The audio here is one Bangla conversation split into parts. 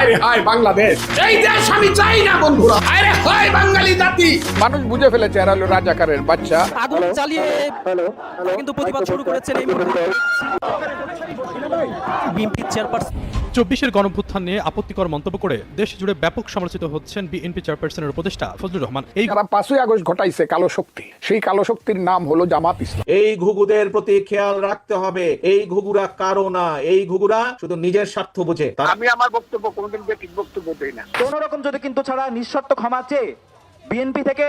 আরে হায় বাংলাদেশ। এই দেশ আমি চাই না বন্ধুরা। আরে হায় বাঙালি জাতি। মানুষ বুঝে ফেলেছে এরা হলো রাজাকারের বাচ্চা। আগুন চালিয়ে কিন্তু প্রতিবাদ শুরু করেছেন এই মুহূর্তে। বিএনপি চেয়ারপারসন চব্বিশের গণভ্যুত্থান নিয়ে আপত্তিকর মন্তব্য করে দেশ জুড়ে ব্যাপক সমালোচিত হচ্ছেন বিএনপি চেয়ারপারসনের উপদেষ্টা ফজলুর রহমান। এই পাঁচই আগস্ট ঘটাইছে কালো শক্তি সেই কালো শক্তির নাম হলো জামাত ইসলাম। এই ঘুঘুদের প্রতি খেয়াল রাখতে হবে এই ঘুঘুরা কারও না এই ঘুঘুরা শুধু নিজের স্বার্থ বোঝে। আমি আমার বক্তব্য কোনোদিন ঠিক বক্তব্য দেই না। কোন রকম যদি কিন্তু ছাড়া নিঃশর্ত ক্ষমা চেয়ে বিএনপি থেকে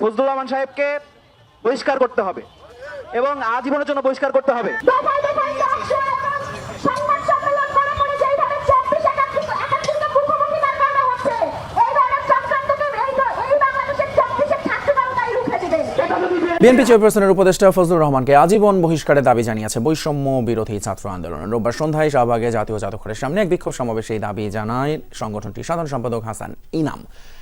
ফজলুর রহমান সাহেবকে বহিষ্কার করতে হবে এবং আজীবনের জন্য বহিষ্কার করতে হবে দফায় দফায় টকশো এবং সংবাদ সম্মেলন করা করে যেইভাবে চব্বিশ একাত্তর একাত্তরকে মুখোমুখি না করা হচ্ছে এই ধরনের চক্রান্তকে এই এই বাংলাদেশের চব্বিশের ছাত্র জনতাই রুখে দিবে বিএনপি চেয়ারপারসনের উপদেষ্টা ফজলুর রহমানকে আজীবন বহিষ্কারের দাবি জানিয়েছে। বৈষম্য বিরোধী ছাত্র আন্দোলন। রোববার সন্ধ্যায় শাহবাগে জাতীয় জাদুঘরের সামনে এক বিক্ষোভ সমাবেশে এই দাবি জানায় সংগঠনটির সাধারণ সম্পাদক হাসান ইনাম।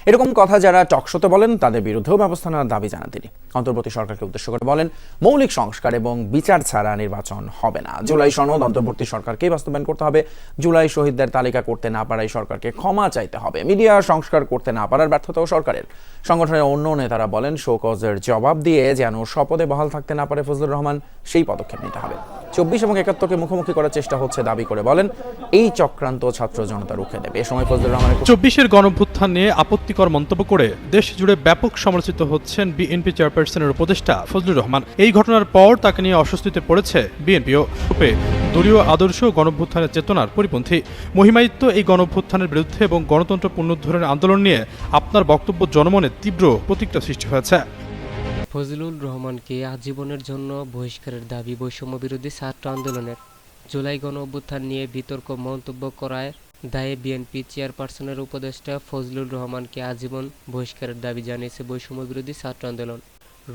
এরকম কথা যারা টকশোতে বলেন, তাদের বিরুদ্ধেও ব্যবস্থা নেওয়ার দাবি জানান তিনি। অন্তর্বর্তী সরকারকে উদ্দেশ্য করে বলেন, মৌলিক সংস্কার এবং বিচার ছাড়া নির্বাচন হবে না। জুলাই সনদ অন্তর্বর্তী সরকারকেই বাস্তবায়ন করতে হবে। জুলাই শহীদদের তালিকা করতে না পারায় সরকারকে ক্ষমা চাইতে হবে। মিডিয়া সংস্কার করতে না পারার ব্যর্থতাও সরকারের। সংগঠনের অন্য নেতারা বলেন, শোকজের জবাব দিয়ে যেন শপথে বহাল থাকতে না পারে ফজলুর রহমান, সেই পদক্ষেপ নিতে হবে। চব্বিশ এবং একাত্তরকে মুখোমুখি করার চেষ্টা হচ্ছে দাবি করে। বলেন, এই চক্রান্ত ছাত্র জনতা রুখে দেবে। এ সময় ফজলুর রহমানের চব্বিশের গণভ্যুত্থান নিয়ে আপত্তিকর মন্তব্য করে দেশ জুড়ে ব্যাপক সমালোচিত হচ্ছেন বিএনপি চেয়ারপারসনের উপদেষ্টা ফজলুর রহমান। এই ঘটনার পর তাকে নিয়ে অস্বস্তিতে পড়েছে বিএনপিও। রূপে দলীয় আদর্শ গণভ্যুত্থানের চেতনার পরিপন্থী। মহিমায়িত্ব এই গণভ্যুত্থানের বিরুদ্ধে এবং গণতন্ত্র পুনরুদ্ধারের আন্দোলন নিয়ে আপনার বক্তব্য জনমনে তীব্র প্রতিক্রিয়া সৃষ্টি হয়েছে। ফজলুল রহমানকে আজীবনের জন্য বহিষ্কারের দাবি বৈষম্য বিরোধী ছাত্র আন্দোলনের। জুলাই গণ অভ্যুত্থান নিয়ে বিতর্ক, মন্তব্য করায় দায়ে বিএনপি চেয়ারপারসনের উপদেষ্টা ফজলুল রহমানকে আজীবন বহিষ্কারের দাবি জানিয়েছে বৈষম্য বিরোধী ছাত্র আন্দোলন।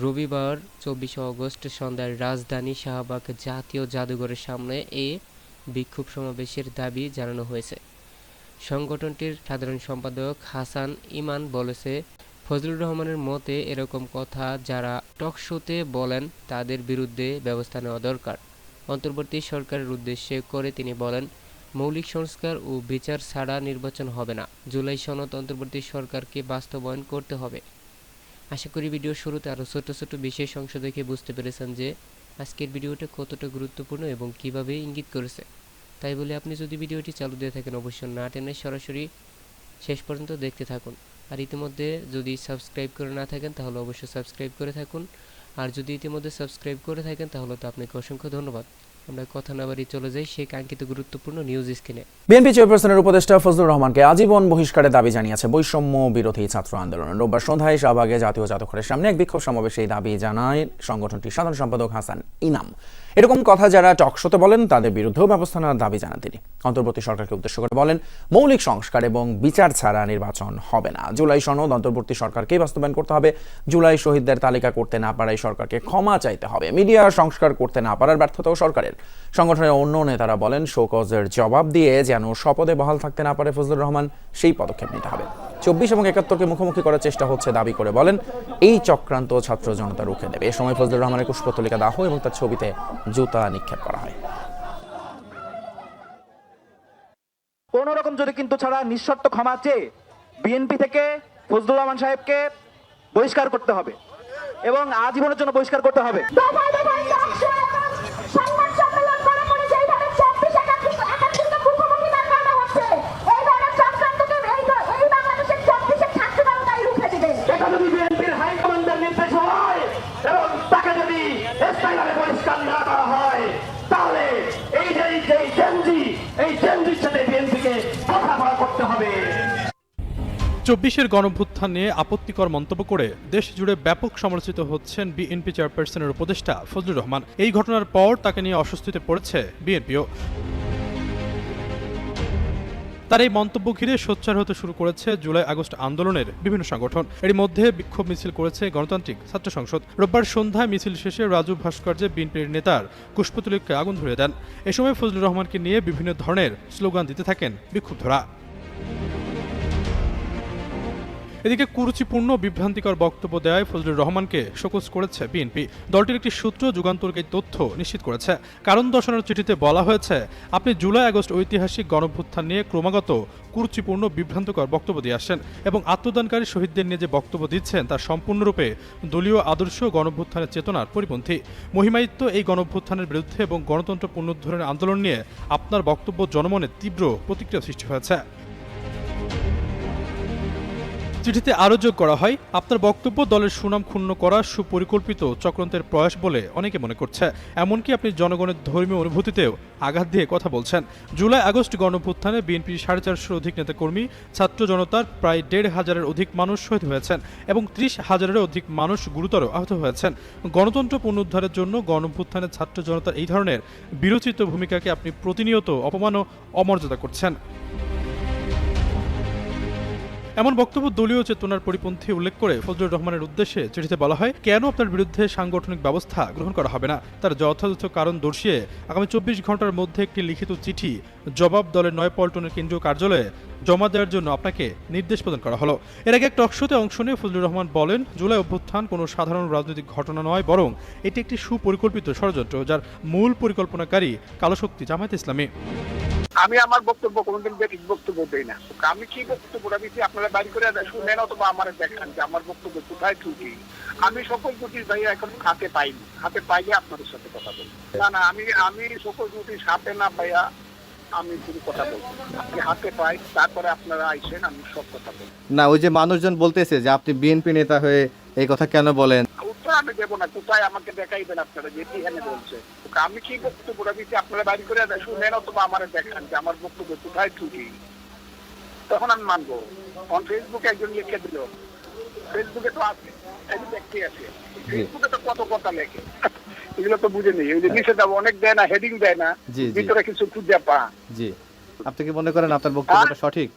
রবিবার, চব্বিশে অগস্ট সন্ধ্যায় রাজধানী শাহবাগ জাতীয় জাদুঘরের সামনে এ বিক্ষোভ সমাবেশের দাবি জানানো হয়েছে। সংগঠনটির সাধারণ সম্পাদক হাসান ইমান বলেছে ফজলুর রহমানের মতে, এরকম কথা যারা টকশোতে বলেন, তাদের বিরুদ্ধে ব্যবস্থা নেওয়া দরকার। অন্তর্বর্তী সরকারের উদ্দেশ্যে করে তিনি বলেন, মৌলিক সংস্কার ও বিচার ছাড়া নির্বাচন হবে না। জুলাই সনদ অন্তর্বর্তী সরকারকে বাস্তবায়ন করতে হবে। আশা করি ভিডিওর শুরুতে আরও ছোট ছোট বিশেষ অংশ দেখে বুঝতে পেরেছেন যে, আজকের ভিডিওটা কতটা গুরুত্বপূর্ণ এবং কীভাবে ইঙ্গিত করেছে। তাই বলে আপনি যদি ভিডিওটি চালু দিয়ে থাকেন অবশ্যই না টেনে সরাসরি শেষ পর্যন্ত দেখতে থাকুন। আর ইতিমধ্যে যদি সাবস্ক্রাইব করে না থাকেন, তাহলে অবশ্যই সাবস্ক্রাইব করে থাকুন। আর যদি ইতিমধ্যে সাবস্ক্রাইব করে থাকেন, তাহলে তো আপনাকে অসংখ্য ধন্যবাদ। আমরা কথা না বাড়িয়ে চলে যাই সেই কাঙ্ক্ষিত গুরুত্বপূর্ণ নিউজ স্ক্রিনে বিএনপি চেয়ারপারসনের উপদেষ্টা ফজলুর রহমানকে আজীবন বহিষ্কারের দাবি জানিয়েছে বৈষম্য বিরোধী ছাত্র আন্দোলন। রোববার সন্ধ্যায় শাহবাগে জাতীয় জাদুঘরের সামনে এক বিক্ষোভ সমাবেশে এই দাবি জানায় সংগঠনটির সাধারণ সম্পাদক হাসান ইনাম। এরকম কথা যারা টকশোতে বলেন, তাদের বিরুদ্ধেও ব্যবস্থা নেওয়ার দাবি জানান তিনি। অন্তর্বর্তী সরকারকে উদ্দেশ্য করে বলেন, মৌলিক সংস্কার এবং বিচার ছাড়া নির্বাচন হবে না। জুলাই সনদ অন্তর্বর্তী সরকারকেই বাস্তবায়ন করতে হবে। জুলাই শহীদদের তালিকা করতে না পারায় সরকারকে ক্ষমা চাইতে হবে। মিডিয়া সংস্কার করতে না পারার ব্যর্থতাও সরকারের। সংগঠনের অন্য নেতারা বলেন, শোকজের জবাব দিয়ে যেন শপথে বহাল থাকতে না পারে ফজলুর রহমান, সেই পদক্ষেপ নিতে হবে। চব্বিশ এবং একাত্তরকে মুখোমুখি করার চেষ্টা হচ্ছে দাবি করে বলেন এই চক্রান্ত ছাত্র জনতা রুখে দেবে এ সময় ফজলুর রহমানের পুষ্পতলিকা দাহ এবং তার ছবিতে জুতা নিক্ষেপ করা হয়। কোন রকম যদি কিন্তু ছাড়া নিঃশর্ত ক্ষমা চেয়ে বিএনপি থেকে ফজলুর রহমান সাহেবকে বহিষ্কার করতে হবে এবং আজীবনের জন্য বহিষ্কার করতে হবে দফায় দফায় টকশো এবং সংবাদ সম্মেলন করা করে যেইভাবে চব্বিশ একাত্তর একাত্তরকে মুখোমুখি না করা হচ্ছে এই ধরনের চক্রান্তকে এই এই বাংলাদেশের চব্বিশের ছাত্র জনতাই রুখে দিবে এটা যদি বিএনপির হাইকমান্ডের নির্দেশ হয় এবং তাকে যদি স্থায়ীভাবে বহিষ্কার না করা হয় তাহলে এই যে এই যে জেনজি এই জেনজির সাথে বিএনপিকে কথা বলা করতে হবে চব্বিশের গণভ্যুত্থান নিয়ে আপত্তিকর মন্তব্য করে দেশ জুড়ে ব্যাপক সমালোচিত হচ্ছেন বিএনপি চেয়ারপারসনের উপদেষ্টা ফজলুর রহমান। এই ঘটনার পর তাকে নিয়ে অস্বস্তিতে পড়েছে বিএনপিও। তার এই মন্তব্য ঘিরে সোচ্চার হতে শুরু করেছে জুলাই আগস্ট আন্দোলনের বিভিন্ন সংগঠন। এর মধ্যে বিক্ষোভ মিছিল করেছে গণতান্ত্রিক ছাত্র সংসদ। রোববার সন্ধ্যায় মিছিল শেষে রাজু ভাস্কর্যে বিএনপির নেতার পুষ্পতুলিককে আগুন ধরিয়ে দেন। এ সময় ফজলুর রহমানকে নিয়ে বিভিন্ন ধরনের স্লোগান দিতে থাকেন বিক্ষুব্ধরা। এদিকে কুরুচিপূর্ণ বিভ্রান্তিকর বক্তব্য দেয় ফজলুর রহমানকে শোকজ করেছে বিএনপি। দলটির একটি সূত্র যুগান্তরকে তথ্য নিশ্চিত করেছে। কারণ দর্শনের চিঠিতে বলা হয়েছে, আপনি জুলাই আগস্ট ঐতিহাসিক গণভ্যুত্থান নিয়ে ক্রমাগত কুরুচিপূর্ণ বিভ্রান্তকর বক্তব্য দিয়ে আসেন এবং আত্মদানকারী শহীদদের নিয়ে যে বক্তব্য দিচ্ছেন তা সম্পূর্ণরূপে দলীয় আদর্শ গণভ্যুত্থানের চেতনার পরিপন্থী। মহিমায়িত্ব এই গণভ্যুত্থানের বিরুদ্ধে এবং গণতন্ত্র পুনরুদ্ধারের আন্দোলন নিয়ে আপনার বক্তব্য জনমনে তীব্র প্রতিক্রিয়া সৃষ্টি হয়েছে। চিঠিতে আরও যোগ করা হয়, আপনার বক্তব্য দলের সুনাম ক্ষুণ্ণ করা সুপরিকল্পিত চক্রান্তের প্রয়াস বলে অনেকে মনে করছে। এমনকি আপনি জনগণের ধর্মীয় অনুভূতিতেও আঘাত দিয়ে কথা বলছেন। জুলাই আগস্ট গণভ্যুত্থানে বিএনপি সাড়ে চারশোর অধিক নেতাকর্মী, ছাত্র জনতার প্রায় দেড় হাজারের অধিক মানুষ শহীদ হয়েছেন এবং ত্রিশ হাজারের অধিক মানুষ গুরুতর আহত হয়েছেন। গণতন্ত্র পুনরুদ্ধারের জন্য গণভ্যুত্থানের ছাত্র জনতার এই ধরনের বিরোচিত ভূমিকাকে আপনি প্রতিনিয়ত অপমান ও অমর্যাদা করছেন। এমন বক্তব্য দলীয় চেতনার পরিপন্থী উল্লেখ করে ফজলুর রহমানের উদ্দেশ্যে চিঠিতে বলা হয়, কেন আপনার বিরুদ্ধে সাংগঠনিক ব্যবস্থা গ্রহণ করা হবে না? তার যথাযথ কারণ দর্শিয়ে আগামী চব্বিশ ঘণ্টার মধ্যে একটি লিখিত চিঠি জবাব দলের নয়পল্টনের কেন্দ্রীয় কার্যালয়ে জমা দেওয়ার জন্য আপনাকে নির্দেশ প্রদান করা হলো। এর আগে এক টকশোতে অংশ নিয়ে ফজলুর রহমান বলেন, জুলাই অভ্যুত্থান কোনো সাধারণ রাজনৈতিক ঘটনা নয়, বরং এটি একটি সুপরিকল্পিত ষড়যন্ত্র, যার মূল পরিকল্পনাকারী কালোশক্তি জামায়াত ইসলামী। আমি আমার বক্তব্য কোনোদিন বেঠিক বক্তব্য দেই না। আমি কি বক্তব্যটা দিচ্ছি আপনারা বাড়ি করে শুনেন অথবা আমার দেখান যে আমার বক্তব্য কোথায় ত্রুটি। আমি সকল নোটিশ ভাই এখন হাতে পাইনি। হাতে পাইলে আপনাদের সাথে কথা বলব। না না, আমি আমি সকল নোটিশ হাতে না পাইয়া আমি শুধু কথা বলব। আপনি হাতে পাই, তারপরে আপনারা আইসেন, আমি সব কথা বলব। না, ওই যে মানুষজন বলতেছে যে আপনি বিএনপি নেতা হয়ে এই কথা কেন বলেন? উত্তর আমি দেবো না কোথায় আমাকে দেখাইবেন আপনারা? এখানে বলছে? আমি কি বক্তব্যটা দিচ্ছি আপনারা বাড়ি করে শুনেন অথবা আমার দেখান যে আমার বক্তব্য কোথায় ত্রুটি। তখন আমি মানবো। অন ফেসবুকে একজন লিখে দিল। ফেসবুকে তো আছে একজন ব্যক্তি আছে। ফেসবুকে তো কত কথা লেখে। এগুলো তো বুঝে নেই। ওই যে নিচে যাব অনেক দেয় না হেডিং দেয় না। ভিতরে কিছু খুঁজে পা। জি। আপনি কি মনে করেন আপনার বক্তব্যটা সঠিক?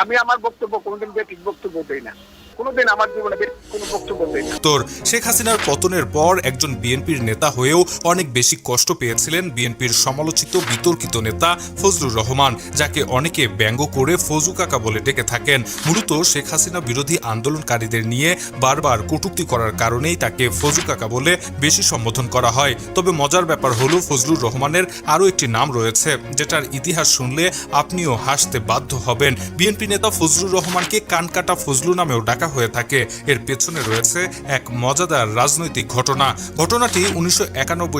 আমি আমার বক্তব্য কোনোদিন বেঠিক বক্তব্য দেই না। কোনোদিন আমার জীবনে কোনো বক্তব্য না উত্তর শেখ হাসিনার পতনের পর একজন বিএনপির নেতা হয়েও অনেক বেশি কষ্ট পেয়েছিলেন বিএনপির সমালোচিত, বিতর্কিত নেতা ফজলুর রহমান, যাকে অনেকে ব্যঙ্গ করে ফজু কাকা বলে ডেকে থাকেন। মূলত শেখ হাসিনা বিরোধী আন্দোলনকারীদের নিয়ে বারবার কটূক্তি করার কারণেই তাকে ফজু কাকা বলে বেশি সম্বোধন করা হয়। তবে মজার ব্যাপার হলো, ফজলুর রহমানের আরও একটি নাম রয়েছে, যেটার ইতিহাস শুনলে আপনিও হাসতে বাধ্য হবেন। বিএনপি নেতা ফজলুর রহমানকে কানকাটা ফজলু নামেও ডাকা হয়ে থাকে। এর পেছনে রয়েছে এক মজাদার রাজনৈতিক ঘটনা। ঘটনাটি উনিশশো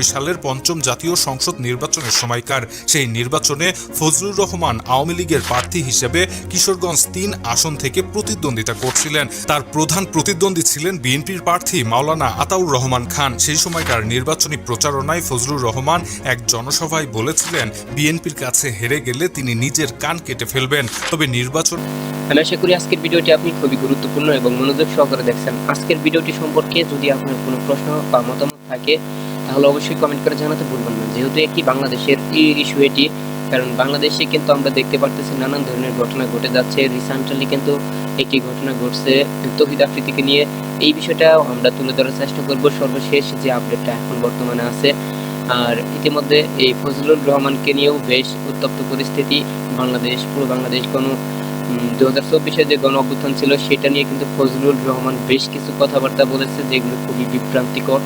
সালের পঞ্চম জাতীয় সংসদ নির্বাচনের সময়কার। সেই নির্বাচনে ফজলুর রহমান আওয়ামী লীগের প্রার্থী হিসেবে কিশোরগঞ্জ তিন আসন থেকে প্রতিদ্বন্দ্বিতা করছিলেন। তার প্রধান প্রতিদ্বন্দ্বী ছিলেন বিএনপির প্রার্থী মাওলানা আতাউর রহমান খান। সেই সময়কার নির্বাচনী প্রচারণায় ফজলুর রহমান এক জনসভায় বলেছিলেন, বিএনপির কাছে হেরে গেলে তিনি নিজের কান কেটে ফেলবেন। তবে নির্বাচন আমি আশা করি আজকের ভিডিওটি আপনি খুবই গুরুত্বপূর্ণ এবং মনোযোগ সহকারে দেখছেন। আজকের ভিডিওটি সম্পর্কে যদি আপনার কোনো প্রশ্ন বা মতামত থাকে, তাহলে অবশ্যই কমেন্ট করে জানাতে ভুলবেন না। যেহেতু একটি বাংলাদেশের ইস্যু এটি, কারণ বাংলাদেশে কিন্তু আমরা দেখতে পারতেছি নানান ধরনের ঘটনা ঘটে যাচ্ছে। রিসেন্টলি কিন্তু একটি ঘটনা ঘটছে তহিদ আফ্রিদিকে নিয়ে। এই বিষয়টা আমরা তুলে ধরার চেষ্টা করব। সর্বশেষ যে আপডেটটা এখন বর্তমানে আছে, আর ইতিমধ্যে এই ফজলুর রহমানকে নিয়েও বেশ উত্তপ্ত পরিস্থিতি। বাংলাদেশ, পুরো বাংলাদেশ কোনো দু হাজার চব্বিশে যে গণ অভ্যুত্থান ছিল, সেটা নিয়ে কিন্তু ফজলুর রহমান বেশ কিছু কথাবার্তা বলেছে যেগুলো খুবই বিভ্রান্তিকর।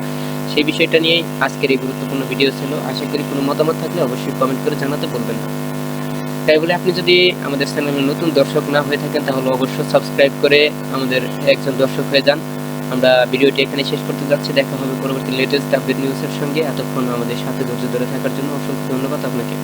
সেই বিষয়টা নিয়েই আজকের এই গুরুত্বপূর্ণ ভিডিও ছিল। আশা করি কোনো মতামত থাকলে অবশ্যই কমেন্ট করে জানাতে বলবেন না। তাই বলে আপনি যদি আমাদের চ্যানেলে নতুন দর্শক না হয়ে থাকেন, তাহলে অবশ্যই সাবস্ক্রাইব করে আমাদের একজন দর্শক হয়ে যান। আমরা ভিডিওটি এখানে শেষ করতে যাচ্ছি। দেখা হবে পরবর্তী লেটেস্ট আপডেট নিউজের সঙ্গে। এতক্ষণ আমাদের সাথে ধৈর্য ধরে থাকার জন্য অসংখ্য ধন্যবাদ আপনাকে।